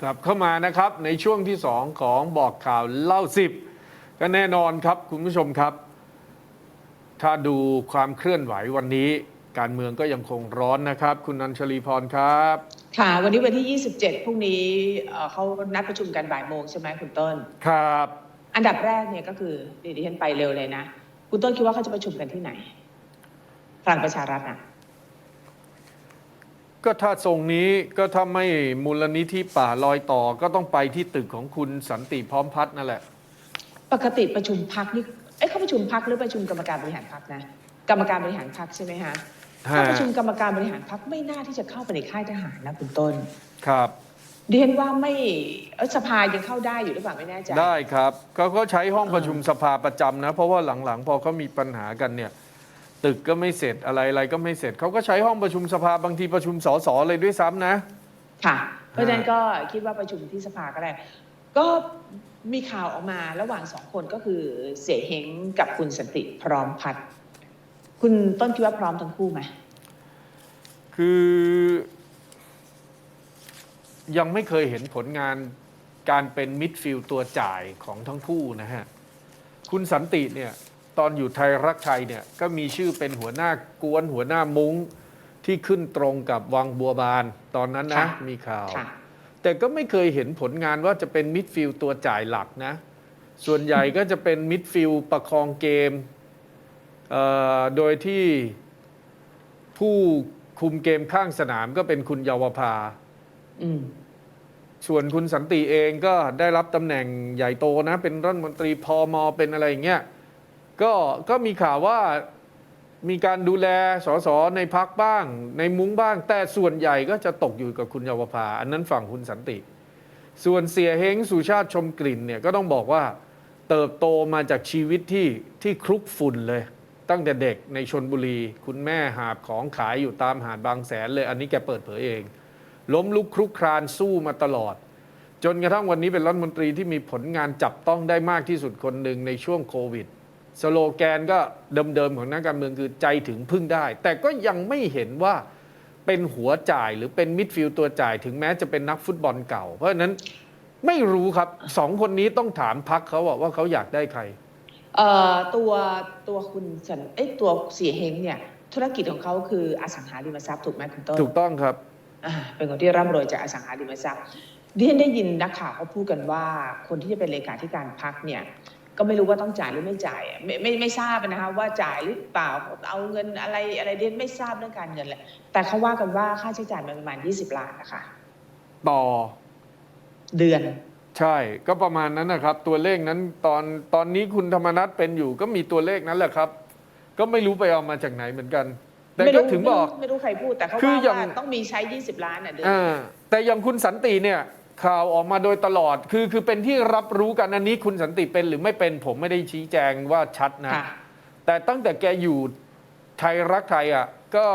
กลับเข้ามานะครับในช่วงที่ 2 ของบอกข่าวเล่าสิบก็แน่นอนครับคุณผู้ชมครับ ถ้าดูความเคลื่อนไหววันนี้ การเมืองก็ยังคงร้อนนะครับ คุณนันชลีพรครับ ค่ะวันนี้วันที่ 27พรุ่งนี้เอ่อเขานัดประชุมกันบ่ายโมงใช่ไหมคุณต้น ครับ อันดับแรกเนี่ยก็คือเดี๋ยวดิฉันไปเร็วเลยนะ คุณต้นคิดว่าเขาจะประชุมกันที่ไหนพลังประชารัฐอะ ก็ถ้าทรงนี้ก็ถ้าไม่มูลนิธิป่าลอยต่อก็ต้องไปที่ตึกของคุณสันติพร้อมพัฒน์นั่นแหละ ปกติประชุมพักนี่เอ้เขาประชุมพักหรือประชุมกรรมการบริหารพักนะ กรรมการบริหารพักใช่ไหมฮะถ้าประชุมกรรมการบริหารพักไม่น่าที่จะเข้าไปในค่ายทหารนะคุณต้น ครับดิฉันว่าไม่เอ้ยสภายังเข้าได้อยู่หรือเปล่าไม่แน่ใจได้ครับก็เขาใช้ห้องประชุมสภาประจำนะ เพราะว่าหลังๆ พอเขามีปัญหากันเนี่ย ตึกก็ไม่เสร็จอะไรอะไรก็ไม่เสร็จ เขาก็ใช้ห้องประชุมสภาบางทีประชุมสสเลยด้วยซ้ำนะ ค่ะ เพราะฉะนั้นก็คิดว่าประชุมที่สภาก็ได้ ก็มีข่าวออกมาระหว่างสองคนก็คือเสียเฮงกับคุณสันติพร้อมพัฒน์คุณต้นคิดว่าพร้อมทั้งคู่ไหมคือ ยังไม่เคยเห็นผลงานการเป็นมิดฟิลด์ตัวจ่ายของทั้งคู่นะฮะ คุณสันติเนี่ย ตอนอยู่ไทยรักไทยเนี่ยก็มีชื่อเป็นหัวหน้ากวนหัวหน้ามุ้งที่ขึ้นตรงกับวังบัวบานตอนนั้นนะ ค่ะ มีข่าว ค่ะ แต่ก็ไม่เคยเห็นผลงานว่าจะเป็นมิดฟิลด์ตัวจ่ายหลักนะ ส่วนใหญ่ก็จะเป็นมิดฟิลด์ประคองเกมเอ่อโดยที่ผู้คุมเกมข้างสนามก็เป็นคุณเยาวภา อืม ส่วนคุณสันติเองก็ได้รับตำแหน่งใหญ่โตนะ เป็นรัฐมนตรีพอมอเป็นอะไรอย่างเงี้ย ก็ก็มีข่าวว่ามีการดูแลสสในพักบ้าง ในมุ้งบ้าง แต่ส่วนใหญ่ก็จะตกอยู่กับคุณเยาวภาอันนั้นฝั่งคุณสันติ ส่วนเสียเฮงสุชาติชมกลิ่นเนี่ยก็ต้องบอกว่าเติบโตมาจากชีวิตที่ที่คลุกฝุ่นเลย ตั้งแต่เด็กในชนบุรี คุณแม่หาบของขายอยู่ตามหาดบางแสนเลย อันนี้แกเปิดเผยเอง ล้มลุกคลุกครานสู้มาตลอด จนกระทั่งวันนี้เป็นรัฐมนตรีที่มีผลงานจับต้องได้มากที่สุดคนหนึ่งในช่วงโควิด สโลแกนก็เดิมๆของนักการเมืองคือใจถึงพึ่งได้ แต่ก็ยังไม่เห็นว่าเป็นหัวจ่ายหรือเป็นมิดฟิลด์ตัวจ่ายถึงแม้จะเป็นนักฟุตบอลเก่า เพราะฉะนั้นไม่รู้ครับสองคนนี้ต้องถามพักเขาอะว่าเขาอยากได้ใครเอ่อตัวตัวคุณสันเอ้ยตัวเสียเฮงเนี่ย ธุรกิจของเขาคืออสังหาริมทรัพย์ถูกไหมคุณต้นถูกต้องครับอ่าเป็นคนที่ร่ำรวยจากอสังหาริมทรัพย์ดิฉันได้ยินนักข่าวเขาพูดกันว่า คนที่จะเป็นเลขาธิการพักเนี่ย ก็ไม่รู้ว่าต้องจ่ายหรือไม่จ่ายอะไม่ไม่ไม่ทราบนะคะว่าจ่ายหรือเปล่าเอาเงินอะไรอะไรเดียนไม่ทราบเรื่องการเงินแหละแต่เขาว่ากันว่าค่าใช้จ่ายมันประมาณ 20 ล้านนะคะต่อเดือน ใช่ก็ประมาณนั้นนะครับ ตัวเลขนั้นตอนตอนนี้คุณธรรมนัฐเป็นอยู่ก็มีตัวเลขนั้นแหละครับ ก็ไม่รู้ไปเอามาจากไหนเหมือนกัน แต่ไม่ก็รู้ถึงบอกไม่รู้ไม่รู้ใครพูดแต่เขาคือว่าอย่างว่าต้องมีใช้ 20 ล้านอะเดือนอ่าแต่อย่างคุณสันติเนี่ย ข่าวออกมาโดยตลอด คือคือเป็นที่รับรู้กันอันนี้คุณสันติเป็นหรือไม่เป็นผมไม่ได้ชี้แจงว่าชัดนะค่ะแต่ตั้งแต่แกอยู่ไทยรักไทยอะก็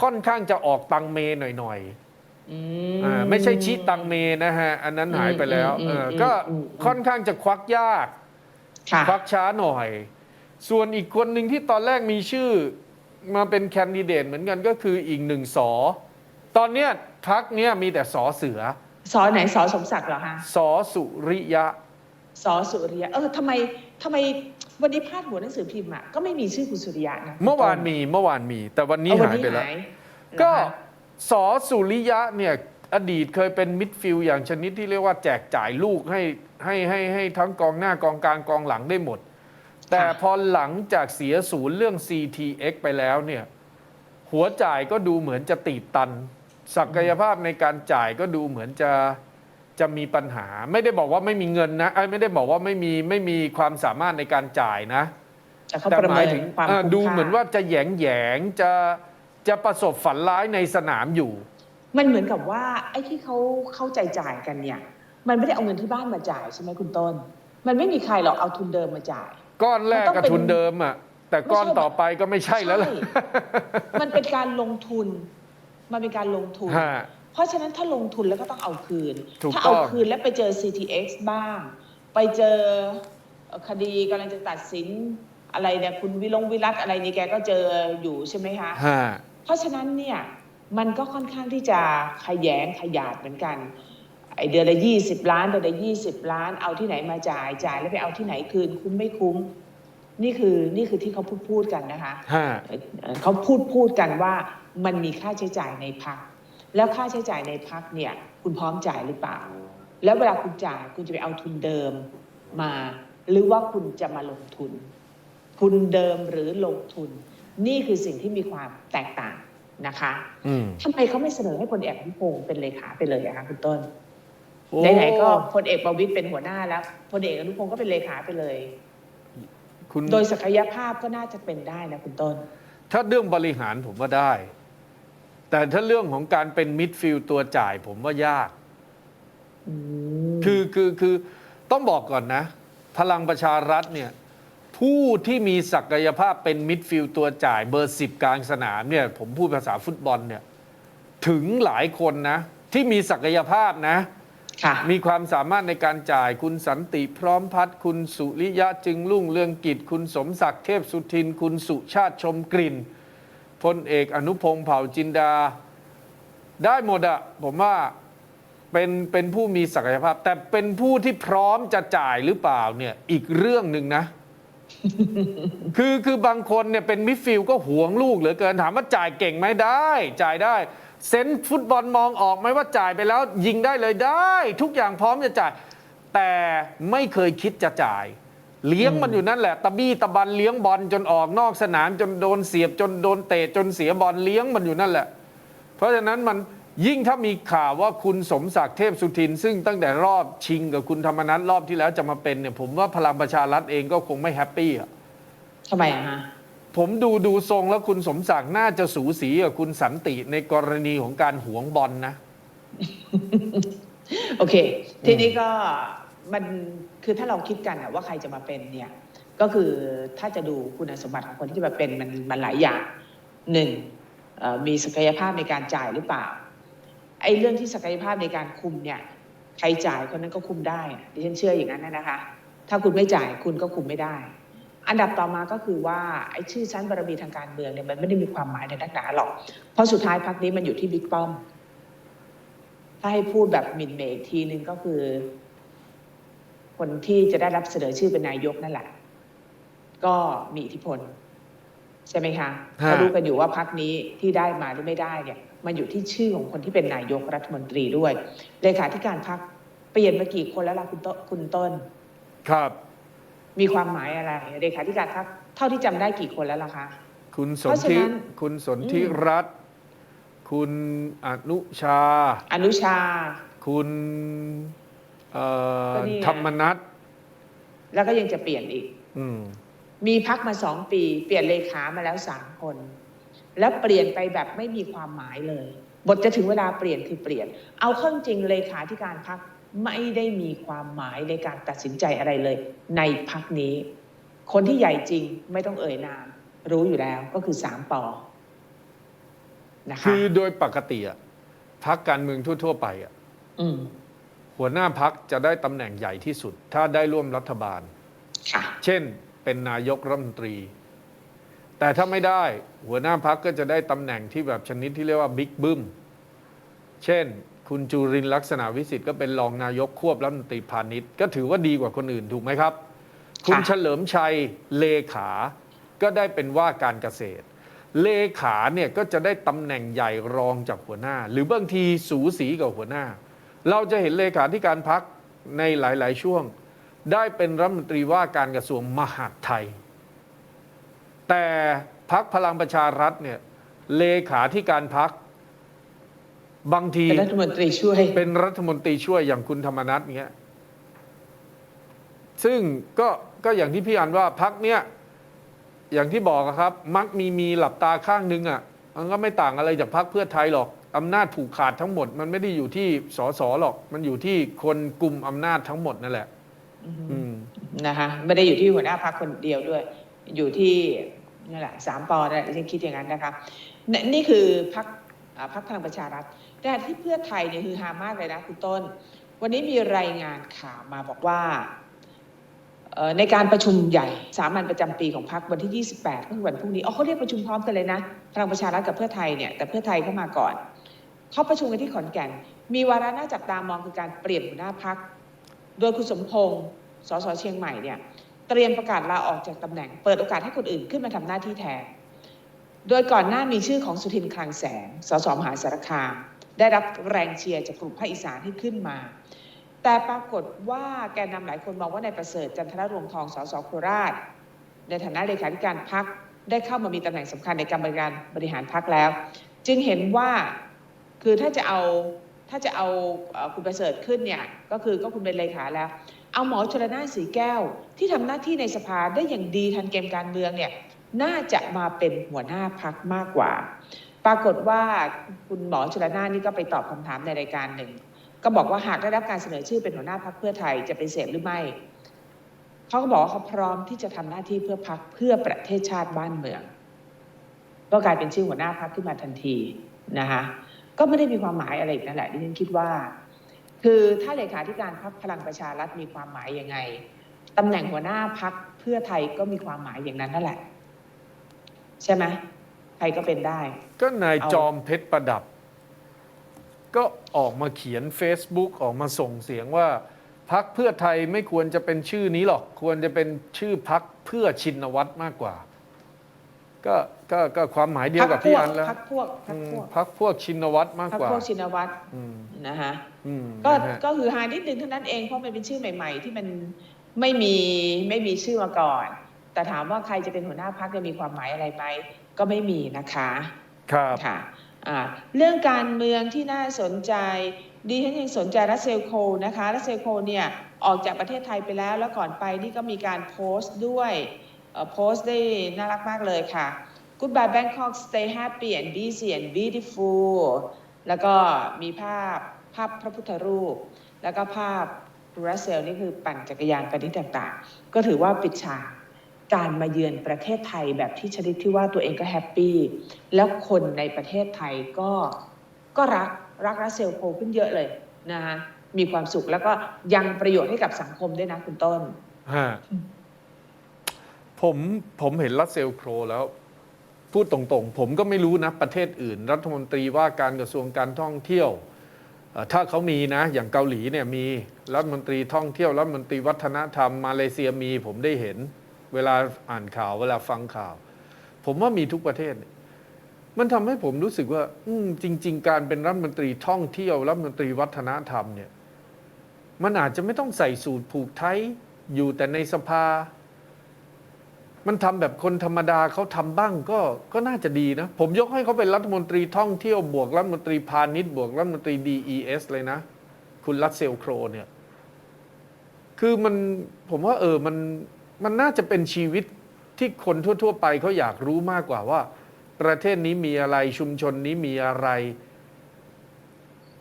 ค่อนข้างจะออกตังเมหน่อยๆอือ่าไม่ใช่ชิตังเมนะฮะ อันนั้นหายไปแล้วอืมเอออมก็อืมค่อนข้างจะควักยากค่ะควักช้าหน่อย ส่วนอีกคนหนึ่งที่ตอนแรกมีชื่อมาเป็นแคนดิเดตเหมือนกันก็คืออีกหนึ่งสอ ตอนเนี้ยพักเนี้ยมีแต่สอเสือ สอไหนสอสมศักดิ์เหรอคะสอสุริยะสอสุริยะ เออทำไมทำไมวันนี้พาดหัวหนังสือพิมพ์อะก็ไม่มีชื่อคุณสุริยะนะเมื่อวานมีเมื่อวานมี แต่วันนี้เอหายไปแล้วเหรอก็คะสอสุริยะเนี่ยอดีตเคยเป็นมิดฟิลด์อย่างชนิดที่เรียกว่าแจกจ่ายลูกให้ให้ให้ให้ทั้งกองหน้ากองกลางกองหลังได้หมด แต่พอหลังจากเสียศูนย์เรื่อง CTX ไปแล้วเนี่ย หัวจ่ายก็ดูเหมือนจะตีบตัน ศักยภาพในการจ่ายก็ดูเหมือนจะจะมีปัญหา ไม่ได้บอกว่าไม่มีเงินนะเอ้ยไม่ได้บอกว่าไม่มีไม่มีความสามารถในการจ่ายนะแต่เขาแต่ประหเมิมายนถึงความเอ่อคุ้มดูค่าเหมือนว่าจะแหยงแหยงๆจะจะประสบฝันร้ายในสนามอยู่ มันเหมือนกับว่าไอ้ที่เขาเข้าใจจ่ายกันเนี่ย มันไม่ได้เอาเงินที่บ้านมาจ่ายใช่ไหมคุณต้น มันไม่มีใครหรอกเอาทุนเดิมมาจ่าย ก้อนแรกมันต้องกับเป็นทุนเดิมอะแต่ก้อนไม่ใช่ต่อไปก็ไม่ใช่แล้วล่ะใช่มันเป็นการลงทุน มันเป็นการลงทุน ฮะ เพราะฉะนั้นถ้าลงทุนแล้วก็ต้องเอาคืน ถูกถ้าเอาต้องคืนแล้วไปเจอ CTX บ้าง ไปเจอเอ่อคดีกำลังจะตัดสินอะไรเนี่ยคุณวิลงวิรัตอะไรนี่แกก็เจออยู่ใช่ไหมคะ ฮะ เพราะฉะนั้นเนี่ยมันก็ค่อนข้างที่จะขยแยงขยาดเหมือนกันไอเดือนละยี่สิบล้านเดือนละยี่สิบล้านเอาที่ไหนมาจ่ายจ่ายแล้วไปเอาที่ไหนคืนคุ้มไม่คุ้ม นี่คือนี่คือที่เขาพูดพูดกันนะคะห้าเอ่อเขาพูดพูดกันว่า มันมีค่าใช้จ่ายในพัก แล้วค่าใช้จ่ายในพักเนี่ยคุณพร้อมจ่ายหรือเปล่า แล้วเวลาคุณจ่ายคุณจะไปเอาทุนเดิมมา หรือว่าคุณจะมาลงทุน ทุนเดิมหรือลงทุน นี่คือสิ่งที่มีความแตกต่างนะคะอืมทำไมเขาไม่เสนอให้พลเอกอนุพงศ์เป็นเลขาไปเลยอะคะคุณต้นโอ้ไหนๆก็พลเอกประวิตยเป็นหัวหน้าแล้วพลเอกอนุพงศ์ก็เป็นเลขาไปเลยคุณโดยศักยภาพก็น่าจะเป็นได้นะคุณต้น ถ้าเรื่องบริหารผมว่าได้ แต่ถ้าเรื่องของการเป็นมิดฟิลด์ตัวจ่ายผมว่ายากอืมคือคือคือต้องบอกก่อนนะ พลังประชารัฐเนี่ย ผู้ที่มีศักยภาพเป็นมิดฟิลด์ตัวจ่ายเบอร์สิบกลางสนามเนี่ย ผมพูดภาษาฟุตบอลเนี่ย ถึงหลายคนนะ ที่มีศักยภาพนะค่ะมีความสามารถในการจ่ายคุณสันติพร้อมพัฒน์คุณสุริยะจึงรุ่งเรืองกิจ คุณสมศักดิ์เทพสุทิน คุณสุชาติชมกลิ่น พลเอกอนุพงศ์เผ่าจินดา ได้หมดอะผมว่าเป็นเป็นผู้มีศักยภาพ แต่เป็นผู้ที่พร้อมจะจ่ายหรือเปล่าเนี่ยอีกเรื่องหนึ่งนะ คือคือบางคนเนี่ยเป็นมิดฟิลก็หวงลูกเหลือเกินถามว่าจ่ายเก่งไหมได้ จ่ายได้เซนฟุตบอลมองออกไหมว่าจ่ายไปแล้ว ยิงได้เลยได้ ทุกอย่างพร้อมจะจ่าย แต่ไม่เคยคิดจะจ่าย เลี้ยงมันอยู่นั่นแหละ ตะบี้ตะบันเลี้ยงบอลจนออกนอกสนามจนโดนเสียบจนโดนเตะจนเสียบอลเลี้ยงมันอยู่นั่นแหละ เพราะฉะนั้นมันยิ่งถ้ามีข่าวว่าคุณสมศักดิ์เทพสุทิน ซึ่งตั้งแต่รอบชิงกับคุณธรรมนัฐรอบที่แล้วจะมาเป็นเนี่ยผมว่าพลังประชารัฐเองก็คงไม่แฮปปี้อะทำไมอะฮะผมดูดูทรงแล้วคุณสมศักดิ์น่าจะสูสีกับคุณสันติในกรณีของการหวงบอลนะ โอเค ทีนี้ก็มัน คือถ้าเราคิดกันว่าใครจะมาเป็นเนี่ยก็คือถ้าจะดูคุณสมบัติของคนที่จะมาเป็นมันมันหลายอย่างหนึ่งมีศักยภาพในการจ่ายหรือเปล่าไอ้เรื่องที่ศักยภาพในการคุมเนี่ยใครจ่ายคนนั้นก็คุมได้ดิฉันเชื่ออย่างนั้นนะคะ ถ้าคุณไม่จ่ายคุณก็คุมไม่ได้ อันดับต่อมาก็คือว่าไอ้ชื่อชั้นบารมีทางการเมืองเนี่ยมันไม่ได้มีความหมายในนักหนาหรอก เพราะสุดท้ายพักนี้มันอยู่ที่บิ๊กป้อม ถ้าให้พูดแบบมินเมกทีนึงก็คือ คนที่จะได้รับเสนอชื่อเป็นนายกนั่นแหละ ก็มีอิทธิพล ใช่ไหมคะฮะก็รู้กันอยู่ว่าพักนี้ที่ได้มาหรือไม่ได้เนี่ย มันอยู่ที่ชื่อของคนที่เป็นนายกรัฐมนตรีด้วยเลขาธิการพักเปลี่ยนมากี่คนแล้วล่ะคุณต้นคุณต้น ครับ มีความหมายอะไรเลขาธิการพักเท่าที่จำได้กี่คนแล้วล่ะคะคุณสเพนราะฉะธินั้นคุณสนธิอืมรัตน์คุณอนุชา อนุชา คุณ เอ่อก็นี่ไง ธรรมนัทแล้วก็ยังจะเปลี่ยนอีก อืม มีพักมาสองปี เปลี่ยนเลขามาแล้วสามคน แล้วเปลี่ยนไปแบบไม่มีความหมายเลย บทจะถึงเวลาเปลี่ยนคือเปลี่ยน เอาเข้าจริงเลขาธิการพักไม่ได้มีความหมายในการตัดสินใจอะไรเลย ในพักนี้ คนที่ใหญ่จริงไม่ต้องเอ่ยนาม รู้อยู่แล้วก็คือสามปอนะคะคือโดยปกติอะพักการเมืองทั่ว ๆ ไปอะอืม หัวหน้าพักจะได้ตำแหน่งใหญ่ที่สุด ถ้าได้ร่วมรัฐบาลค่ะเช่นเป็นนายกรัฐมนตรี แต่ถ้าไม่ได้หัวหน้าพักก็จะได้ตำแหน่งที่แบบชนิดที่เรียกว่าบิ๊กบึ้ม เช่น คุณจุรินทร์ลักษณะวิสิทธิ์ก็เป็นรองนายกควบรัฐมนตรีพาณิชย์ก็ถือว่าดีกว่าคนอื่นถูกไหมครับ คุณเฉลิมชัยเลขา ก็ได้เป็นว่าการเกษตรเลขาเนี่ยก็จะได้ตำแหน่งใหญ่รองจากหัวหน้า หรือบางทีสูสีกับหัวหน้า เราจะเห็นเลขาธิการพักในหลาย ๆ ช่วง ได้เป็นรัฐมนตรีว่าการกระทรวงมหาดไทย แต่พักพลังประชารัฐเนี่ยเลขาธิการพักบางทีเป็นรัฐมนตรีช่วยเป็นรัฐมนตรีช่วยอย่างคุณธรรมนัฐเงี้ยซึ่งก็ก็อย่างที่พี่อันว่าพักเนี้ยอย่างที่บอกอะครับ มักมีมีหลับตาข้างนึงอะ่ะมันก็ไม่ต่างอะไรจากพักเพื่อไทยหรอก อำนาจผูกขาดทั้งหมด มันไม่ได้อยู่ที่สสหรอก มันอยู่ที่คนกลุ่มอำนาจทั้งหมดนั่นแหละอืมนะคะไม่ได้อยู่ที่หัวหน้าพักคนเดียวด้วย อยู่ที่นี่แหละสามปอนั่นแหละดิฉันคิดอย่างนั้นนะคะนนี่คือพักพักพลังประชารัฐ แต่ที่เพื่อไทยเนี่ยคือฮามากเลยนะคุณต้น วันนี้มีรายงานข่าวมาบอกว่าเอ่อในการประชุมใหญ่สามัญประจำปีของพรรควันที่ 28ก็คือวันพรุ่งนี้อ๋อเขาเรียกประชุมพร้อมกันเลยนะพลังประชารัฐกับเพื่อไทยเนี่ยแต่เพื่อไทยเข้ามาก่อน เขาประชุมกันที่ขอนแก่น มีวาระน่าจับตามองคือการเปลี่ยนหัวหน้าพัก โดยคุณสมพงศ์สสเชียงใหม่เนี่ยเตรียมประกาศลาออกจากตำแหน่ง เปิดโอกาสให้คนอื่นขึ้นมาทำหน้าที่แทน โดยก่อนหน้ามีชื่อของสุทินคลังแสง สสมหาสารคาม ได้รับแรงเชียร์จากกลุ่มภาคอีสานที่ขึ้นมา แต่ปรากฏว่าแกนนำหลายคนมองว่านายประเสริฐจันทรรวงทองสสโคราช ในฐานะเลขาธิการพักได้เข้ามามีตำแหน่งสำคัญในการบริการบริหารพักแล้ว จึงเห็นว่า คือถ้าจะเอาถ้าจะเอาคุณประเสริฐขึ้นเนี่ยก็คือก็คุณเป็นเลขาแล้ว เอาหมอชลนาสีแก้ว ที่ทำหน้าที่ในสภาได้อย่างดีทันเกมการเมืองเนี่ยน่าจะมาเป็นหัวหน้าพักมากกว่า ปรากฏว่าคุณหมอชลนานนี่ก็ไปตอบคำถามในรายการหนึ่ง ก็บอกว่าหากได้รับการเสนอชื่อเป็นหัวหน้าพักเพื่อไทยจะเป็นเสร็จหรือไม่เขาก็บอกว่าเขาพร้อมที่จะทำหน้าที่เพื่อพักเพื่อประเทศชาติบ้านเมือง ก็กลายเป็นชื่อหัวหน้าพักขึ้นมาทันทีนะคะ ก็ไม่ได้มีความหมายอะไรอีกนั่นแหละดิฉันคิดว่า คือถ้าเลขาธิการพักพลังประชารัฐมีความหมายยังไงตำแหน่งหัวหน้าพักเพื่อไทยก็มีความหมายอย่างนั้นนั่นแหละ ใช่ไหมใครก็เป็นได้ ก็นายจอมเพชรประดับ ก็ออกมาเขียน Facebook ออกมาส่งเสียงว่าพักเพื่อไทยไม่ควรจะเป็นชื่อนี้หรอก ควรจะเป็นชื่อพักเพื่อชินวัตรมากกว่า ก็ก็ก็ความหมายเดียวกับพี่อันแล้วพักพวกพักพวกพักพวกชินวัตรมากพักกว่าพวกชินวัตรอืมนะคะอืมก็นะฮะก็คือหานิดนึงเท่านั้นเองเพราะมันเป็นชื่อใหม่ ๆ ที่มันไม่มีไม่มีชื่อมาก่อน แต่ถามว่าใครจะเป็นหัวหน้าพักจะมีความหมายอะไรไหมก็ไม่มีนะคะ ครับค่ะอ่าเรื่องการเมืองที่น่าสนใจดิฉันยังสนใจรัสเซลโคลนะคะรัสเซลโคลเนี่ยออกจากประเทศไทยไปแล้ว แล้วก่อนไปนี่ก็มีการโพสต์ด้วยเอ่อ โพสต์ได้น่ารักมากเลยค่ะ Goodbye Bangkok stay happy and busy and beautiful แล้วก็มีภาพภาพพระพุทธรูป แล้วก็ภาพรัสเซลนี่คือปั่นจักรยานไปที่ต่างๆ ก็ถือว่าปิดฉากการมาเยือนประเทศไทยแบบที่ชนิดที่ว่าตัวเองก็แฮปปี้ แล้วคนในประเทศไทยก็ก็รักรักรัสเซลโคขึ้นเยอะเลยนะคะมีความสุขแล้วก็ยังประโยชน์ให้กับสังคมด้วยนะคุณต้น ผมผมเห็นรัสเซลโครแล้ว พูดตรงๆ ผมก็ไม่รู้นะประเทศอื่น รัฐมนตรีว่าการกระทรวงการท่องเที่ยว ถ้าเขามีนะ อย่างเกาหลีเนี่ยมีรัฐมนตรีท่องเที่ยวรัฐมนตรีวัฒนธรรมมาเลเซียมีผมได้เห็น เวลาอ่านข่าวเวลาฟังข่าว ผมว่ามีทุกประเทศ มันทำให้ผมรู้สึกว่า อืจริง ๆ การเป็นรัฐมนตรีท่องเที่ยวรัฐมนตรีวัฒนธรรมเนี่ยมันอาจจะไม่ต้องใส่สูตรผูกไทยอยู่แต่ในสภา มันทำแบบคนธรรมดาเขาทำบ้างก็ก็น่าจะดีนะ ผมยกให้เขาเป็นรัฐมนตรีท่องเที่ยวบวกรัฐมนตรีพาณิชย์บวกรัฐมนตรี DES เลยนะ คุณรัสเซลโครเนี่ย คือมันผมว่าเออมันมันน่าจะเป็นชีวิตที่คนทั่ว ๆ ไปเขาอยากรู้มากกว่าว่า ประเทศนี้มีอะไรชุมชนนี้มีอะไร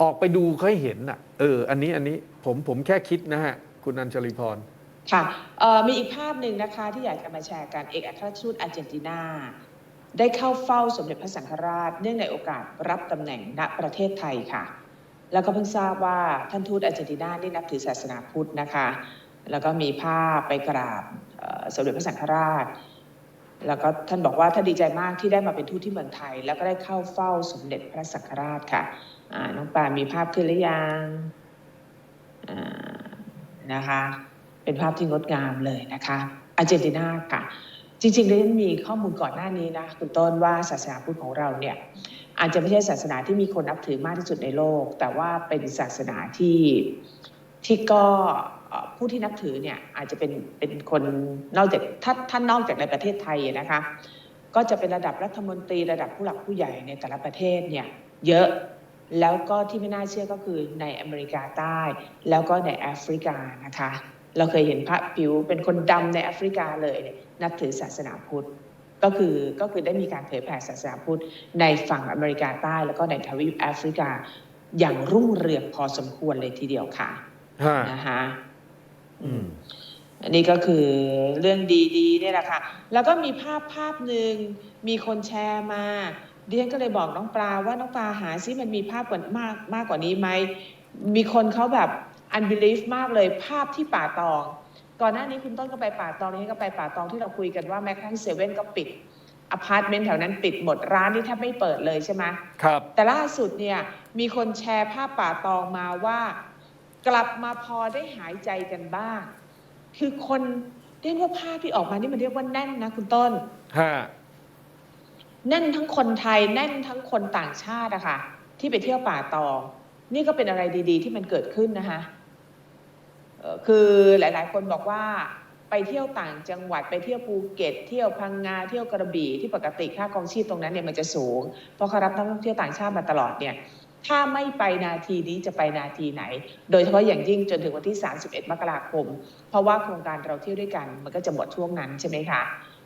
ออกไปดูเขาให้เห็นน่ะ เออ อันนี้อันนี้ผมผมแค่คิดนะฮะ คุณอัญชลีพร ค่ะมีอีกภาพหนึ่งนะคะที่อยากจะมาแชร์กันเอกอัครราชทูตอาร์เจนตินาได้เข้าเฝ้าสมเด็จพระสังฆราช เนื่องในโอกาสรับตำแหน่งณประเทศไทยค่ะ แล้วก็เพิ่งทราบว่าท่านทูตอาร์เจนตินานี่นับถือศาสนาพุทธนะคะ แล้วก็มีภาพไปกราบสมเด็จพระสังฆราช แล้วก็ท่านบอกว่าท่านดีใจมากที่ได้มาเป็นทูตที่เมืองไทย แล้วก็ได้เข้าเฝ้าสมเด็จพระสังฆราชค่ะน้องปามีภาพขึ้นหรือยังนะคะ เป็นภาพที่งดงามเลยนะคะอาร์เจนตินาค่ะ จริงๆแล้มีข้อมูลก่อนหน้านี้นะคุณต้นว่าศาสนาพุทธของเราเนี่ยอาจจะไม่ใช่ศาสนาที่มีคนนับถือมากที่สุดในโลก แต่ว่าเป็นศาสนาที่ที่ก็ผู้ที่นับถือเนี่ยอาจจะเป็นเป็นคนนอกจากถ้าท่านนอกจากในประเทศไทยนะคะ ก็จะเป็นระดับรัฐมนตรีระดับผู้หลักผู้ใหญ่ในแต่ละประเทศเนี่ยเยอะแล้วก็ที่ไม่น่าเชื่อก็คือในอเมริกาใต้ แล้วก็ในแอฟริกานะคะ เราเคยเห็นพระผิวเป็นคนดำในแอฟริกาเลยเนี่ยนับถือศาสนาพุทธก็คือก็คือได้มีการเผยแผ่ศาสนาพุทธในฝั่งอเมริกาใต้ แล้วก็ในทวีปแอฟริกาอย่างรุ่งเรืองพอสมควรเลยทีเดียวค่ะฮะนะคะอือืมมอันนี้ก็คือเรื่องดีๆเนี่ยแหละค่ะ แล้วก็มีภาพภาพหนึ่งมีคนแชร์มาดิฉันก็เลยบอกน้องปลาว่าน้องปลาหาซิมันมีภาพกว่ามากมากกว่านี้ไหมมีคนเขาแบบ unbelief มากเลยภาพที่ป่าตอง ก่อนหน้านี้คุณต้นก็ไปป่าตองนี่ก็ไปป่าตองที่เราคุยกันว่าแม้กระทั่งเซเว่นก็ปิดอพาร์ตเมนต์แถวนั้นปิดหมดร้านนี่แทบไม่เปิดเลยใช่ไหมครับ แต่ล่าสุดเนี่ยมีคนแชร์ภาพป่าตองมาว่า กลับมาพอได้หายใจกันบ้าง คือคนเรียกว่าภาพที่ออกมานี่มันเรียกว่าแน่นนะคุณต้นฮะแน่นทั้งคนไทยแน่นทั้งคนต่างชาติอะค่ะที่ไปเที่ยวป่าตอง นี่ก็เป็นอะไรดี ๆ ที่มันเกิดขึ้นนะคะเอ่อ คือหลาย ๆ คนบอกว่าไปเที่ยวต่างจังหวัดไปเที่ยวภูเก็ต เที่ยวพังงาเที่ยวกระบี่ที่ปกติค่าครองชีพตรงนั้นเนี่ยมันจะสูง เพราะเขารับนักท่องเที่ยวต่างชาติมาตลอดเนี่ยถ้าไม่ไปนาทีนี้จะไปนาทีไหน โดยเฉพาะอย่างยิ่งจนถึงวันที่ 31 มกราคม เพราะว่าโครงการเราเที่ยวด้วยกัน มันก็จะหมดช่วงนั้นใช่ไหมคะ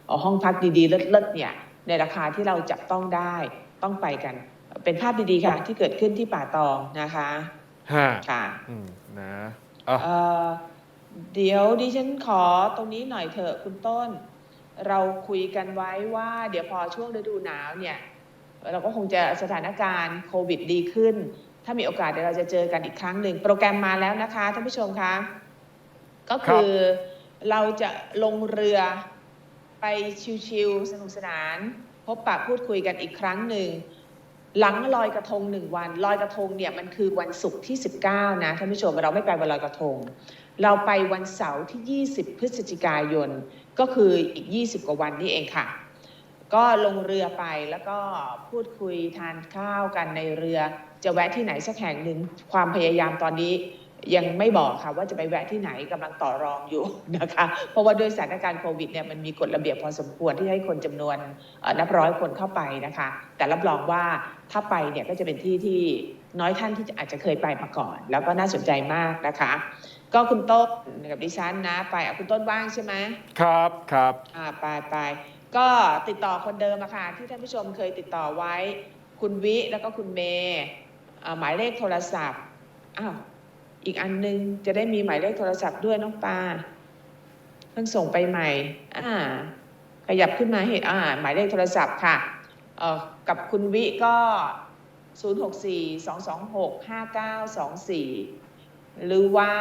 อ๋อห้องพักดีๆ เลิศๆเนี่ยในราคาที่เราจับต้องได้ต้องไปกัน เป็นภาพดีๆค่ะที่เกิดขึ้นที่ป่าตองนะคะฮะค่ะอืมนะ อะ เอ่อเดี๋ยวดิฉันขอตรงนี้หน่อยเถอะคุณต้น เราคุยกันไว้ว่า เดี๋ยวพอช่วงฤดูหนาวเนี่ย เราก็คงจะสถานการณ์โควิดดีขึ้น ถ้ามีโอกาสเดี๋ยวเราจะเจอกันอีกครั้งหนึ่ง โปรแกรมมาแล้วนะคะท่านผู้ชมคะก็คือเราจะลงเรือไปชิวๆสนุกสนาน พบปะพูดคุยกันอีกครั้งหนึ่ง หลังลอยกระทงหนึ่งวันลอยกระทงเนี่ยมันคือวันศุกร์ที่ 19 นะท่านผู้ชมเราไม่ไปวันลอยกระทง เราไปวันเสาร์ที่ 20 พฤศจิกายน ก็คืออีก 20 กว่าวันนี่เองค่ะ ก็ลงเรือไปแล้วก็พูดคุยทานข้าวกันในเรือ จะแวะที่ไหนสักแห่งหนึ่งความพยายามตอนนี้ ยังไม่บอกค่ะว่าจะไปแวะที่ไหนกำลังต่อรองอยู่นะคะเพราะว่าด้วยสถานการณ์โควิดเนี่ยมันมีกฎระเบียบพอสมควรที่ให้คนจำนวนเอ่อนับร้อยคนเข้าไปนะคะ แต่รับรองว่าถ้าไปเนี่ยก็จะเป็นที่ที่น้อยท่านที่อาจจะเคยไปมาก่อน แล้วก็น่าสนใจมากนะคะ ก็คุณโต๊ะกับดิฉันนะ ไปอะคุณต้นว่างใช่ไหมครับครับอ่าไปไปก็ติดต่อคนเดิมอะค่ะที่ท่านผู้ชมเคยติดต่อไว้ คุณวิแล้วก็คุณเมย์อ่าหมายเลขโทรศัพท์อ้าว อีกอันนึงจะได้มีหมายเลขโทรศัพท์ด้วยน้องปาเพิ่งส่งไปใหม่ อ่า ขยับขึ้นมาเห็นอ่า หมายเลขโทรศัพท์ค่ะเอ่อกับคุณวิก็ 064-226-5924 หรือว่า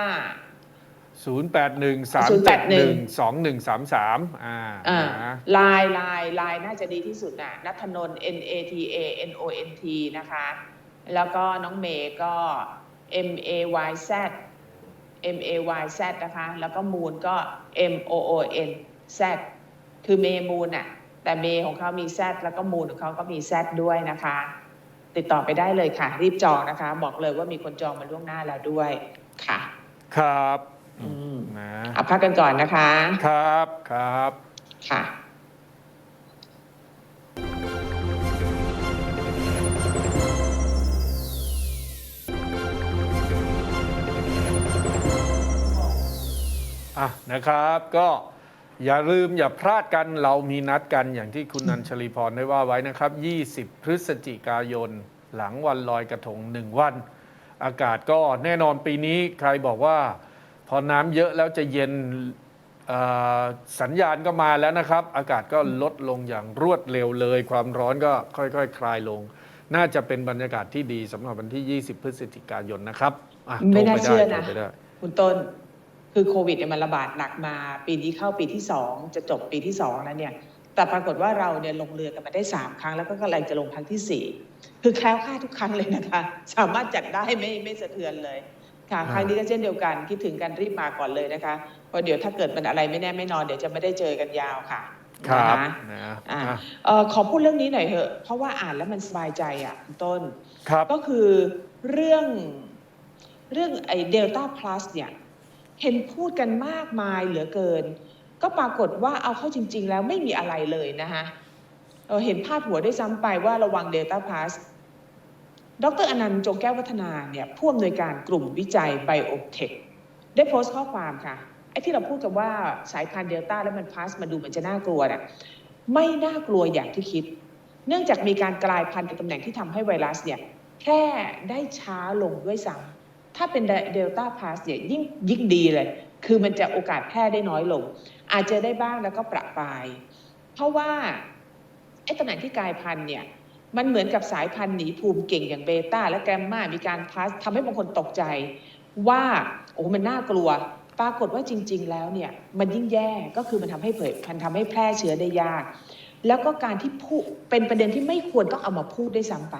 0 8 1 3 7 1 2 1 3 3 อ่าอ่านะไลน์ไลน์ไลน์น่าจะดีที่สุดน่ะนัทนนท์ N A T A N O N T นะคะ แล้วก็น้องเมย์ก็ M A Y Z M A Y Z นะคะ แล้วก็มูนก็ M O O N Z คือเมย์มูนน่ะแต่เมย์ของเขามี Z แล้วก็มูนของเขาก็มี Z ด้วยนะคะ ติดต่อไปได้เลยค่ะ รีบจองนะคะ บอกเลยว่ามีคนจองมาล่วงหน้าแล้วด้วยค่ะ ครับอืมนะเอาพักกันก่อนนะคะ ครับ ครับ ค่ะ อะนะครับก็อย่าลืมอย่าพลาดกันเรามีนัดกันอย่างที่คุณนันชลีพรได้ว่าไว้นะครับ 20 พฤศจิกายน หลังวันลอยกระทง 1 วัน อากาศก็แน่นอนปีนี้ใครบอกว่า พอน้ำเยอะแล้วจะเย็นเอ่อสัญญาณก็มาแล้วนะครับ อากาศก็ลดลงอย่างรวดเร็วเลย ความร้อนก็ค่อยๆคคลายลง น่าจะเป็นบรรยากาศที่ดีสำหรับวันที่ 20 พฤศจิกายนนะครับอะไม่โทรน่าปด้เชื่อนะโทรไปได้คุณต้น คือโควิดเนี่ยมันระบาดหนักมาปีนี้เข้าปีที่สองจะจบปีที่สองแล้วเนี่ยแต่ปรากฏว่าเราเนี่ยลงเรือกันมาได้สามครั้งแล้วก็กำลังจะลงครั้งที่สี่คือแคล้วคลาดทุกครั้งเลยนะคะ สามารถจัดได้ไม่ไม่สะเทือนเลยค่ะอ่าครั้งนี้ก็เช่นเดียวกันคิดถึงกันรีบมาก่อนเลยนะคะเพราะเดี๋ยวถ้าเกิดมันอะไรไม่แน่ไม่นอนเดี๋ยวจะไม่ได้เจอกันยาวค่ะครับนะคะนะอ่าอะเอ่อขอพูดเรื่องนี้หน่อยเถอะ เพราะว่าอ่านแล้วมันสบายใจอะคุณต้นครับก็คือเรื่องเรื่องไอ้เดลต้าพลัสเนี่ย เห็นพูดกันมากมายเหลือเกิน ก็ปรากฏว่าเอาเข้าจริง ๆ แล้วไม่มีอะไรเลยนะคะเอ่อเห็นพาดหัวได้ซ้ำไปว่าระวังเดลต้าพลัสดรอนันต์จงแก้ววัฒนาเนี่ยผู้อำนวยการกลุ่มวิจัยไบโอเทคได้โพสต์ข้อความค่ะไอ้ที่เราพูดกันว่าสายพันธุ์เดลต้าแล้วมันพลัสมันดูเหมือนจะน่ากลัวเนี่ยไม่น่ากลัวอย่างที่คิด เนื่องจากมีการกลายพันธุ์ในตำแหน่งที่ทำให้ไวรัสเนี่ยแค่ได้ช้าลงด้วยซ้ำ ถ้าเป็นเดลต้าพาสเนี่ยยิ่งยิ่งดีเลย คือมันจะโอกาสแพร่ได้น้อยลง อาจจะได้บ้างแล้วก็ประปราย เพราะว่าไอ้ตำแหน่งที่กลายพันธุ์เนี่ยมันเหมือนกับสายพันธุ์หนีภูมิเก่งอย่างเบต้าและแกมมามีการพาสทำให้บางคนตกใจว่าโอ้มันน่ากลัว ปรากฏว่าจริง ๆ แล้วเนี่ยมันยิ่งแย่ก็คือมันทำให้เผยมันทำให้แพร่เชื้อได้ยาก แล้วก็การที่พูดเป็นประเด็นที่ไม่ควรต้องเอามาพูดได้ซ้ำไป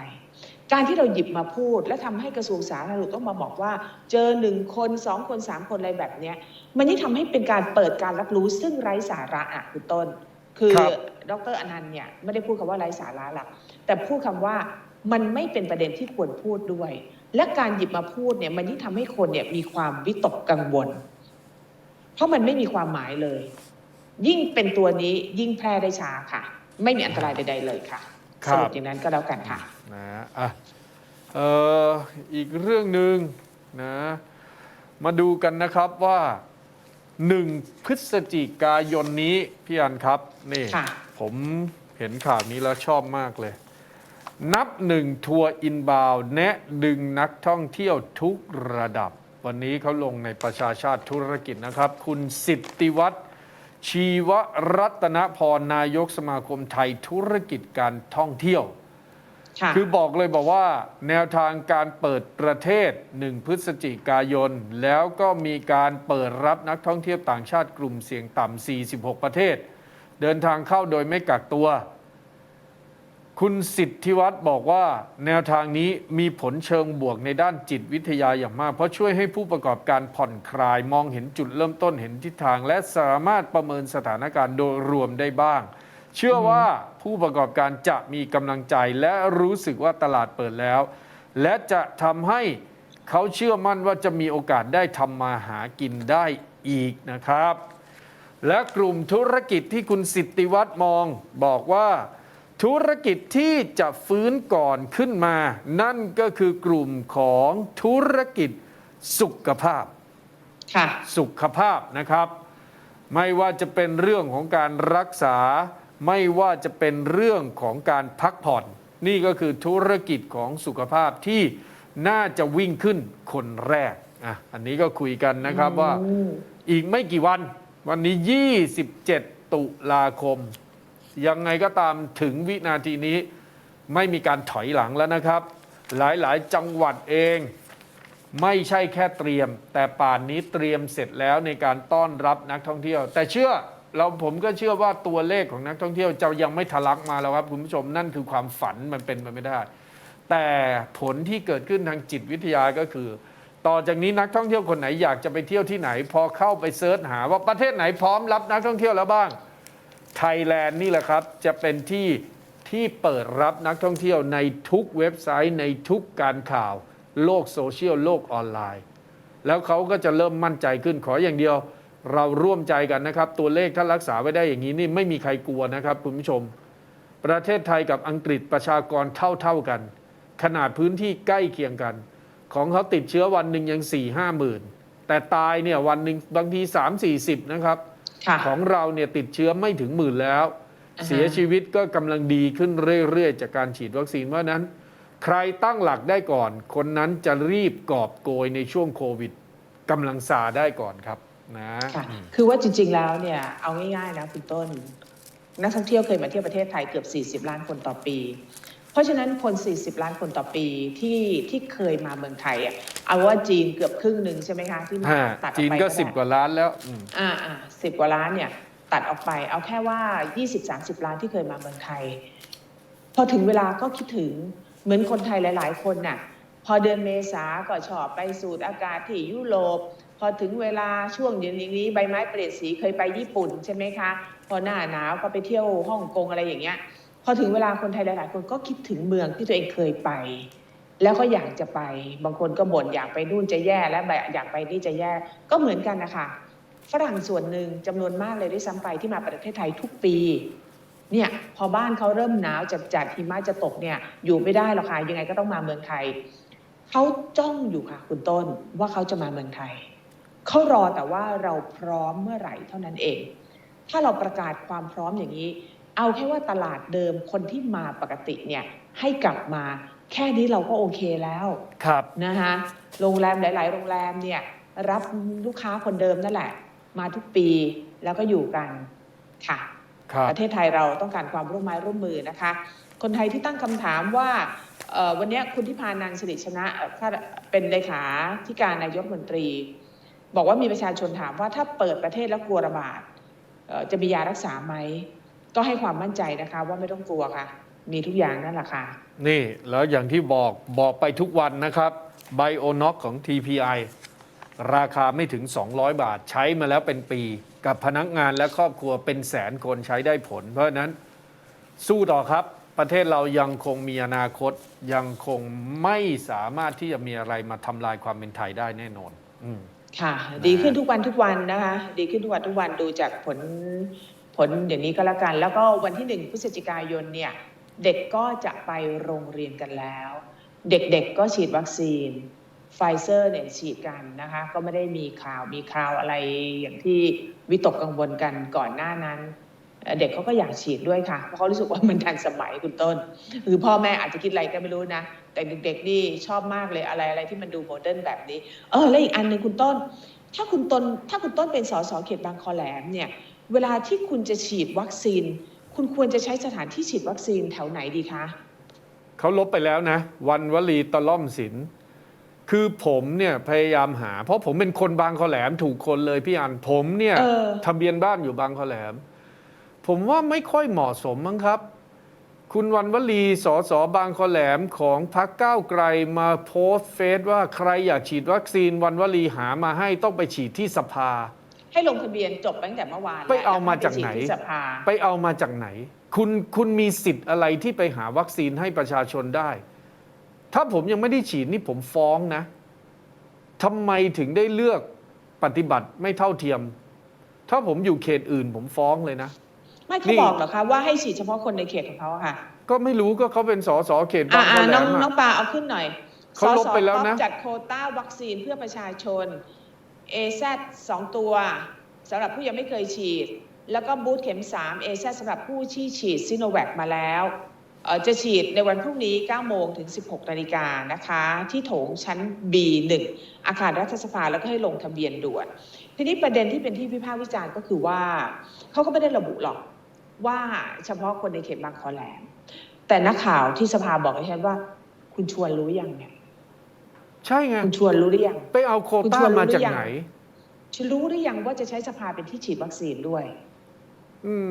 การที่เราหยิบมาพูด และทำให้กระทรวงสาธารณสุขต้องมาบอกว่า เจอหนึ่งคนสองคนสามคนอะไรแบบเนี้ยมันยิ่งทำให้เป็นการเปิดการรับรู้ซึ่งไร้สาระอะคุณต้น คือครับดรอนันต์เนี่ยไม่ได้พูดคำว่าไร้สาระหรอกแต่พูดคำว่ามันไม่เป็นประเด็นที่ควรพูดด้วย และการหยิบมาพูดเนี่ยมันยิ่งทำให้คนเนี่ยมีความวิตกกังวล เพราะมันไม่มีความหมายเลย ยิ่งเป็นตัวนี้ยิ่งแพร่ได้ช้าค่ะ ไม่มีอันตรายใด ๆ เลยค่ะครั สบรุปอย่างนั้นก็แล้วกันค่ะนะอะเอ่ออีกเรื่องหนึ่งนะมาดูกันนะครับว่า 1 พฤศจิกายนนี้ พี่อันครับ นี่ค่ะผมเห็นข่าวนี้แล้วชอบมากเลย นับหนึ่งทัวร์อินบาวแนะดึงนักท่องเที่ยวทุกระดับ วันนี้เขาลงในประชาชาติธุรกิจนะครับ คุณสิทธิวัฒน์ ชีวรัตนพรนายกสมาคมไทยธุรกิจการท่องเที่ยวค่ะคือบอกเลยบอกว่า แนวทางการเปิดประเทศ 1 พฤศจิกายน แล้วก็มีการเปิดรับนักท่องเที่ยวต่างชาติกลุ่มเสี่ยงต่ำ46 ประเทศ เดินทางเข้าโดยไม่กักตัว คุณสิทธิวัฒน์บอกว่าแนวทางนี้มีผลเชิงบวกในด้านจิตวิทยาอย่างมาก เพราะช่วยให้ผู้ประกอบการผ่อนคลายมองเห็นจุดเริ่มต้นเห็นทิศทาง และสามารถประเมินสถานการณ์โดยรวมได้บ้าง เชื่อว่าผู้ประกอบการจะมีกำลังใจและรู้สึกว่าตลาดเปิดแล้ว และจะทำให้เขาเชื่อมั่นว่าจะมีโอกาสได้ทำมาหากินได้อีกนะครับ และกลุ่มธุรกิจที่คุณสิทธิวัฒน์มองบอกว่า ธุรกิจที่จะฟื้นก่อนขึ้นมา นั่นก็คือกลุ่มของธุรกิจสุขภาพ ค่ะ สุขภาพนะครับ ไม่ว่าจะเป็นเรื่องของการรักษา ไม่ว่าจะเป็นเรื่องของการพักผ่อน นี่ก็คือธุรกิจของสุขภาพที่น่าจะวิ่งขึ้นคนแรกอะอันนี้ก็คุยกันนะครับว่าอืมอีกไม่กี่วัน วันนี้ 27 ตุลาคม ยังไงก็ตามถึงวินาทีนี้ไม่มีการถอยหลังแล้วนะครับ หลายๆ จังหวัดเอง ไม่ใช่แค่เตรียม แต่ป่านนี้เตรียมเสร็จแล้วในการต้อนรับนักท่องเที่ยว แต่เชื่อเราผมก็เชื่อว่าตัวเลขของนักท่องเที่ยวจะยังไม่ทะลักมาแล้วครับคุณผู้ชมนั่นคือความฝันมันเป็นไปไม่ได้ แต่ผลที่เกิดขึ้นทางจิตวิทยาก็คือ ต่อจากนี้นักท่องเที่ยวคนไหนอยากจะไปเที่ยวที่ไหน พอเข้าไปเซิร์ชหาว่าประเทศไหนพร้อมรับนักท่องเที่ยวแล้วบ้าง ไทยแลนด์นี่แหละครับ จะเป็นที่ที่เปิดรับนักท่องเที่ยวในทุกเว็บไซต์ในทุกการข่าว โลกโซเชียล โลกออนไลน์ แล้วเขาก็จะเริ่มมั่นใจขึ้นขออย่างเดียว เราร่วมใจกันนะครับ ตัวเลขถ้ารักษาไว้ได้อย่างนี้นี่ไม่มีใครกลัวนะครับคุณผู้ชม ประเทศไทยกับอังกฤษประชากรเท่าๆกัน ขนาดพื้นที่ใกล้เคียงกัน ของเขาติดเชื้อวันหนึ่งยัง4ี่ห้าหมื่นแต่ตายเนี่ยวันหนึ่งบางที3 4 0นะครับ ค่ะของเราเนี่ยติดเชื้อไม่ถึงหมื่นแล้ว อ่าฮะ เสียชีวิตก็กำลังดีขึ้นเรื่อย ๆ จากการฉีดวัคซีนเพราะฉะนั้น ใครตั้งหลักได้ก่อน คนนั้นจะรีบกอบโกยในช่วงโควิดกำลังซาได้ก่อนครับนะ ค่ะ คือว่าจริงๆ แล้วเนี่ย เอาง่ายๆ นะคุณต้น นักท่องเที่ยวเคยมาเที่ยวประเทศไทยเกือบ 40 ล้านคนต่อปี เพราะฉะนั้นคน 40 ล้านคนต่อปีที่ที่เคยมาเมืองไทยอะเอาว่าจีนเกือบครึ่งหนึ่งใช่ไหมคะที่มาฮะตัดออกไปจีนก็ได้สิบกว่าล้านแล้วอืมอ่าอ่าสิบกว่าล้านเนี่ยตัดออกไป เอาแค่ว่า 20-30 ล้านที่เคยมาเมืองไทย พอถึงเวลาก็คิดถึงเหมือนคนไทยหลาย ๆ คนน่ะพอเดือนเมษาก็ชอบไปสูดอากาศที่ยุโรป พอถึงเวลาช่วงเดือนนี้ใบไม้เปลี่ยนสีเคยไปญี่ปุ่นใช่ไหมคะ พอหน้าหนาวก็ไปเที่ยวฮ่องกงอะไรอย่างเงี้ย พอถึงเวลาคนไทยหลาย ๆ คนก็คิดถึงเมืองที่ตัวเองเคยไป แล้วก็อยากจะไป บางคนก็บ่นอยากไปนู่นจะแย่และแบบอยากไปนี่จะแย่ก็เหมือนกันนะคะฝรั่งส่วนหนึ่งจำนวนมากเลยด้วยซ้ำไปที่มาประเทศไทยทุกปีเนี่ยพอบ้านเขาเริ่มหนาวจัดจัดหิมะจะตกเนี่ยอยู่ไม่ได้หรอกค่ะยังไงก็ต้องมาเมืองไทยเขาจ้องอยู่ค่ะคุณต้นว่าเขาจะมาเมืองไทยเขารอแต่ว่าเราพร้อมเมื่อไหร่เท่านั้นเอง ถ้าเราประกาศความพร้อมอย่างนี้ เอาแค่ว่าตลาดเดิมคนที่มาปกติเนี่ยให้กลับมา แค่นี้เราก็โอเคแล้วครับนะคะโรงแรมหลาย ๆ โรงแรมเนี่ยรับลูกค้าคนเดิมนั่นแหละ มาทุกปีแล้วก็อยู่กันค่ะครับประเทศไทยเราต้องการความร่วมไม้ร่วมมือนะคะ คนไทยที่ตั้งคำถามว่าเอ่อวันเนี้ยคุณทิพานันท์สิริชนะเอ่อถ้าเป็นเลขาธิการนายกรัฐมนตรี บอกว่ามีประชาชนถามว่าถ้าเปิดประเทศแล้วกลัวระบาดเอ่อจะมียารักษาไหม ก็ให้ความมั่นใจนะคะ ว่าไม่ต้องกลัวค่ะ มีทุกอย่างนั่นแหละค่ะ นี่แล้วอย่างที่บอกบอกไปทุกวันนะครับไบโอน็อกของ TPI ราคาไม่ถึง 200 บาทใช้มาแล้วเป็นปี กับพนักงานและครอบครัวเป็นแสนคนใช้ได้ผล เพราะฉะนั้นสู้ต่อครับ ประเทศเรายังคงมีอนาคต ยังคงไม่สามารถที่จะมีอะไรมาทำลายความเป็นไทยได้แน่นอน อืม ค่ะ ดีขึ้นทุกวันทุกวันนะคะ ดีขึ้นทุกวันทุกวันดูจากผล ผลอย่างนี้ก็แล้วกัน แล้วก็วันที่หนึ่งพฤศจิกายนเนี่ยเด็กก็จะไปโรงเรียนกันแล้ว เด็กๆก็ฉีดวัคซีนไฟเซอร์เนี่ยฉีดกันนะคะ ก็ไม่ได้มีข่าวมีข่าวอะไรอย่างที่วิตกกังวลกันก่อนหน้านั้นเอ่อเด็กเขาก็อยากฉีดด้วยค่ะ เพราะเขารู้สึกว่ามันทันสมัยคุณต้น คือพ่อแม่อาจจะคิดอะไรก็ไม่รู้นะ แต่เด็กๆนี่ชอบมากเลยอะไรอะไรที่มันดูโมเดิร์นแบบนี้ เออ แล้วอีกอันหนึ่งคุณต้น ถ้าคุณต้นถ้าคุณต้นเป็นสสเขตบางคอแหลมเนี่ย เวลาที่คุณจะฉีดวัคซีน คุณควรจะใช้สถานที่ฉีดวัคซีนแถวไหนดีคะเขาลบไปแล้วนะ วันวลีตะล่อมศิลป์คือผมเนี่ยพยายามหา เพราะผมเป็นคนบางขอแหลมถูกคนเลยพี่อันผมเนี่ยเออทะเบียนบ้านอยู่บางขอแหลม ผมว่าไม่ค่อยเหมาะสมมั้งครับ คุณวันวลีสสบางขอแหลมของพรรคก้าวไกลมาโพสต์เฟซว่าใครอยากฉีดวัคซีนวันวลีหามาให้ต้องไปฉีดที่สภา ให้ลงทะเบียนจบไปตั้งแต่เมื่อวานแล้วไปเอามาจากไหนแล้วปฉีดที่สภาไปเอามาจากไหน คุณคุณมีสิทธิ์อะไรที่ไปหาวัคซีนให้ประชาชนได้ ถ้าผมยังไม่ได้ฉีดนี่ผมฟ้องนะทำไมถึงได้เลือกปฏิบัติไม่เท่าเทียม ถ้าผมอยู่เขตอื่นผมฟ้องเลยนะ ไม่เขานี่บอกเหรอคะว่าให้ฉีดเฉพาะคนในเขตของเขาอะค่ะ ก็ไม่รู้ก็เขาเป็นสสเขตอ่าบางขอแหลน้องมน้องอะปาเอาขึ้นหน่อยเขาลบไปแล้วนะสสก๊อฟจัดโควต้าวัคซีนเพื่อประชาชน AZ สองตัวสำหรับผู้ยังไม่เคยฉีด แล้วก็บูสต์เข็ม 3 AZ สำหรับผู้ที่ฉีดซิโนแวคมาแล้วจะฉีดในวันพรุ่งนี้ 9 โมงถึง 16 นาฬิกานะคะ ที่โถงชั้น B1 อาคารรัฐสภาแล้วก็ให้ลงทะเบียนด่วน ทีนี้ประเด็นที่เป็นที่วิพากษ์วิจารณ์ก็คือว่า เขาก็ไม่ได้ระบุหรอกว่าเฉพาะคนในเขตบางคอแหลม แต่นักข่าวที่สภาบอกให้ฉันว่า คุณชวนรู้ยังเนี่ย ใช่ไงคุณชวนรู้หรือยังไปเอาโควต้าคุณชวนรู้มาจากหรือยังไหนฉันรู้หรือยังว่าจะใช้สภาเป็นที่ฉีดวัคซีนด้วย อืม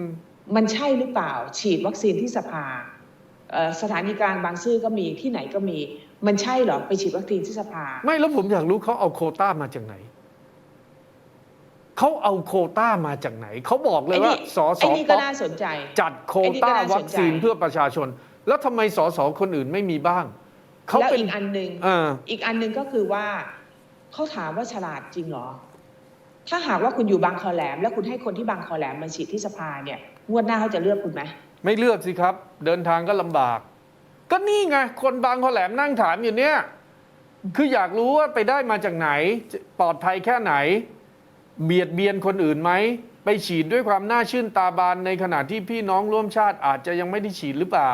มันใช่หรือเปล่า ฉีดวัคซีนที่สภาเอ่อสถานีกลางบางซื่อก็มีที่ไหนก็มี มันใช่เหรอไปฉีดวัคซีนที่สภา ไม่แล้วผมอยากรู้เขาเอาโควต้ามาจากไหนเขาเอาโควต้ามาจากไหน เขาบอกเลยว่าไอ้นี่สสไอ้นี่ก็ป๊อปน่าสนใจ จัดโควต้าไอ้นี่ก็น่าสนใจวัคซีนเพื่อประชาชน แล้วทำไมสสคนอื่นไม่มีบ้าง เขาแล้วเป็นอีกอันหนึ่งอ่า อีกอันหนึ่งก็คือว่าเขาถามว่าฉลาดจริงเหรอ ถ้าหากว่าคุณอยู่บางคอแหลม แล้วคุณให้คนที่บางคอแหลมมาฉีดที่สภาเนี่ยงวดหน้าเขาจะเลือกคุณไหมไม่เลือกสิครับ เดินทางก็ลำบาก ก็นี่ไง คนบางขอแหลมนั่งถามอยู่เนี่ย คืออยากรู้ว่าไปได้มาจากไหน ปลอดภัยแค่ไหน เบียดเบียนคนอื่นไหม ไปฉีดด้วยความน่าชื่นตาบานในขณะที่พี่น้องร่วมชาติอาจจะยังไม่ได้ฉีดหรือเปล่า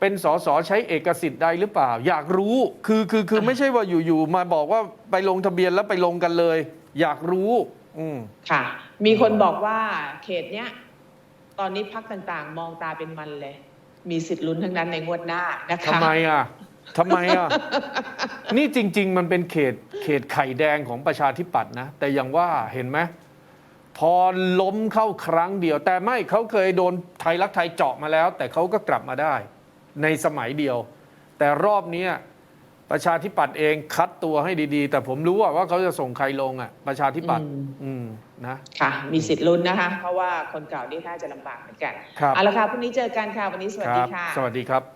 เป็นสสใช้เอกสิทธิ์ใดหรือเปล่า อยากรู้คือคือคือไม่ใช่ว่าอยู่ๆมาบอกว่าไปลงทะเบียนแล้วไปลงกันเลย อยากรู้ อืมค่ะ มีคนบอกว่าเขตเนี้ยตอนนี้พักต่างๆ มองตาเป็นมันเลย มีสิทธิ์ลุ้นทั้งนั้นในงวดหน้านะคะทำไมอะทำไมอะ นี่จริง ๆ มันเป็นเขตเขตไข่แดงของประชาธิปัตย์นะ แต่อย่างว่าเห็นไหมพอล้มเข้าครั้งเดียว แต่ไม่เขาเคยโดนไทยรักไทยเจาะมาแล้ว แต่เขาก็กลับมาได้ ในสมัยเดียว แต่รอบเนี้ยประชาธิปัตย์เองคัดตัวให้ดีๆ แต่ผมรู้ว่าว่าเขาจะส่งใครลงอะ ประชาธิปัตย์อืมอืมนะค่ะ มีสิทธิ์ลุ้นนะคะ เพราะว่าคนเก่านี่น่าจะลำบากเหมือนกันครับเอาละค่ะพรุ่งนี้เจอกันค่ะวันนี้สวัสคดีรัค่ะ สวัสดีครับ